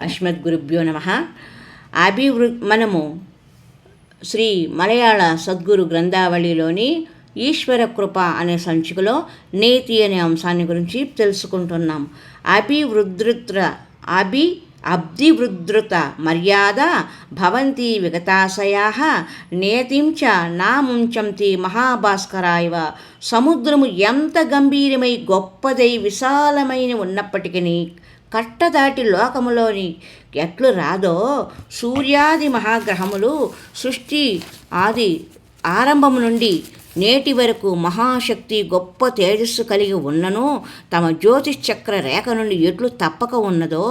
అస్మద్గురుభ్యో నమ. అభివృ మనము శ్రీ మలయాళ సద్గురు గ్రంథావళిలోని ఈశ్వర కృప అనే సంచికలో నేతి అనే అంశాన్ని గురించి తెలుసుకుంటున్నాం. అభివృద్ధృత్ర అభి అబ్ధివృద్ధృత మర్యాద భవంతి విగతాశయా నేతించ నాముంచంతి మహాభాస్కరాయవ. సముద్రము ఎంత గంభీరమై గొప్పదై విశాలమైన ఉన్నప్పటికీ కట్టదాటి లోకములోని ఎట్లు రాదో సూర్యాది మహాగ్రహములు సృష్టి ఆది ఆరంభము నుండి నేటి వరకు మహాశక్తి గొప్ప తేజస్సు కలిగి ఉన్నను తమ జ్యోతిశ్చక్ర రేఖ నుండి ఎట్లు తప్పక ఉన్నదో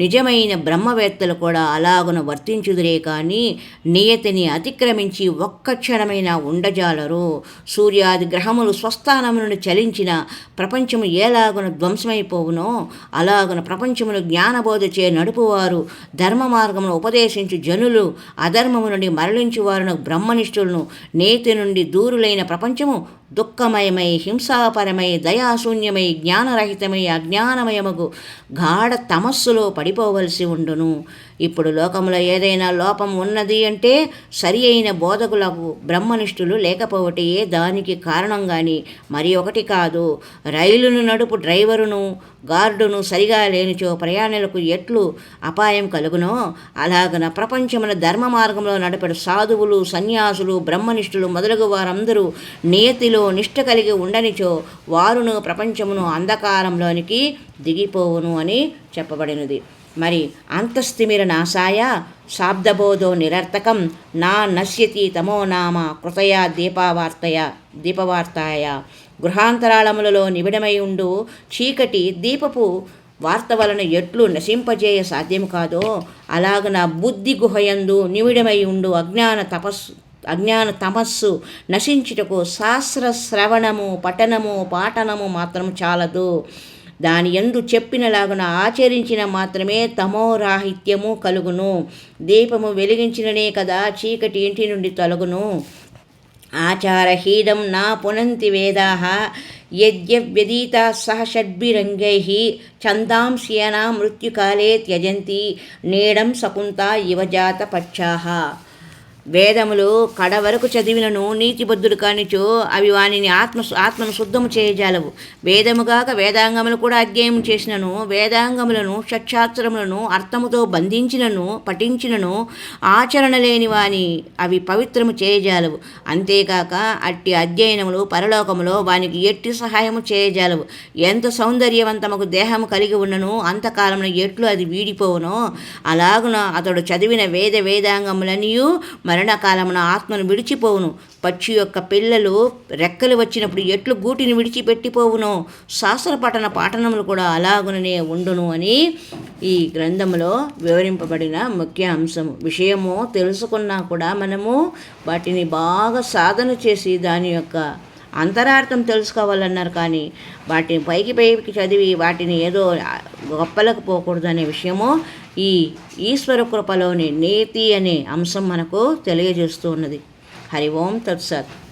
నిజమైన బ్రహ్మవేత్తలు కూడా అలాగున వర్తించుదురే కానీ నియతిని అతిక్రమించి ఒక్క క్షణమైన ఉండజాలరు. సూర్యాది గ్రహములు స్వస్థానము నుండి చలించిన ప్రపంచము ఏలాగున ధ్వంసమైపోవునో అలాగున ప్రపంచమును జ్ఞానబోధ చే నడుపువారు ధర్మ మార్గమును ఉపదేశించు జనులు అధర్మము నుండి మరలించువారును బ్రహ్మనిష్ఠులను నేతి నుండి దూరులైన ప్రపంచము దుఃఖమయమై హింసాపరమై దయాశూన్యమై జ్ఞానరహితమై అజ్ఞానమయముగు గాఢ తమస్సులో పడిపోవలసి ఉండును. ఇప్పుడు లోకంలో ఏదైనా లోపం ఉన్నది అంటే సరి అయిన బోధకులకు బ్రహ్మనిష్ఠులు లేకపోవటే దానికి కారణం కానీ మరి ఒకటి కాదు. రైలును నడుపు డ్రైవరును గార్డును సరిగా లేనిచో ప్రయాణికులకు ఎట్లు అపాయం కలుగునో? అలాగన ప్రపంచమున ధర్మ మార్గంలో నడిపడు సాధువులు సన్యాసులు బ్రహ్మనిష్ఠులు మొదలగు వారందరూ నియతిలో నిష్ట కలిగి ఉండనిచో వారును ప్రపంచమును అంధకారంలోనికి దిగిపోవును అని చెప్పబడినది. మరి అంతస్థిమిర నాశాయ శాబ్దబోధో నిరర్థకం నా నశ్యతి తమో నామ కృతయా దీపావార్తయ దీపవార్తాయ. గృహాంతరాళములలో నిబిడమై ఉండు చీకటి దీపపు వార్త వలన ఎట్లు నశింపజేయ సాధ్యము కాదో అలాగ నా బుద్ధి గుహయందు నిమిడమై ఉండు అజ్ఞాన తపస్సు అజ్ఞాన తమస్సు నశించుటకు శాస్త్ర శ్రవణము పఠనము పాఠనము మాత్రం చాలదు. దాని ఎందు చెప్పినలాగున ఆచరించిన మాత్రమే తమోరాహిత్యము కలుగును. దీపము వెలిగించిననే కదా చీకటి ఇంటి నుండి తొలగును. ఆచారహీనం నా పునంతి వేదాహ యద్యవ్యదీతా సహ షడ్భిరంగై ఛందాంశ్యనా మృత్యుకాలే త్యజంతి. నీడం శకుంత యువజాత పక్షాహ. వేదములు కడవరకు చదివినను నీతిబద్ధుడు కానిచో అవి వానిని ఆత్మ ఆత్మను శుద్ధము చేయజాలవు. వేదముగాక వేదాంగములు కూడా అధ్యయనం చేసినను. వేదాంగములను షట్శాస్త్రములను అర్థముతో బంధించినను పఠించినను ఆచరణ లేని వాని అవి పవిత్రము చేయజాలవు. అంతేకాక అట్టి అధ్యయనములు పరలోకములో వానికి ఎట్టి సహాయము చేయజాలవు. ఎంత సౌందర్యవంతముకు దేహము కలిగి ఉన్నను అంతకాలమున ఎట్లు అది వీడిపోవునో అలాగున అతడు చదివిన వేద వేదాంగములనియు మరణకాలమున ఆత్మను విడిచిపోవును. పక్షి యొక్క పిల్లలు రెక్కలు వచ్చినప్పుడు ఎట్లు గూటిని విడిచిపెట్టిపోవును శాస్త్ర పఠన పాఠనములు కూడా అలాగుననే ఉండును అని ఈ గ్రంథంలో వివరింపబడిన ముఖ్య అంశము. విషయము తెలుసుకున్నా కూడా మనము వాటిని బాగా సాధన చేసి దాని యొక్క అంతరార్థం తెలుసుకోవాలన్నారు కానీ వాటిని పైకి పైకి చదివి వాటిని ఏదో గొప్పలకు పోకూడదు అనే విషయము ఈ ఈశ్వర కృపలోని నేతి అనే అంశం మనకు తెలియజేస్తూ ఉన్నది. హరి ఓం తత్సత్.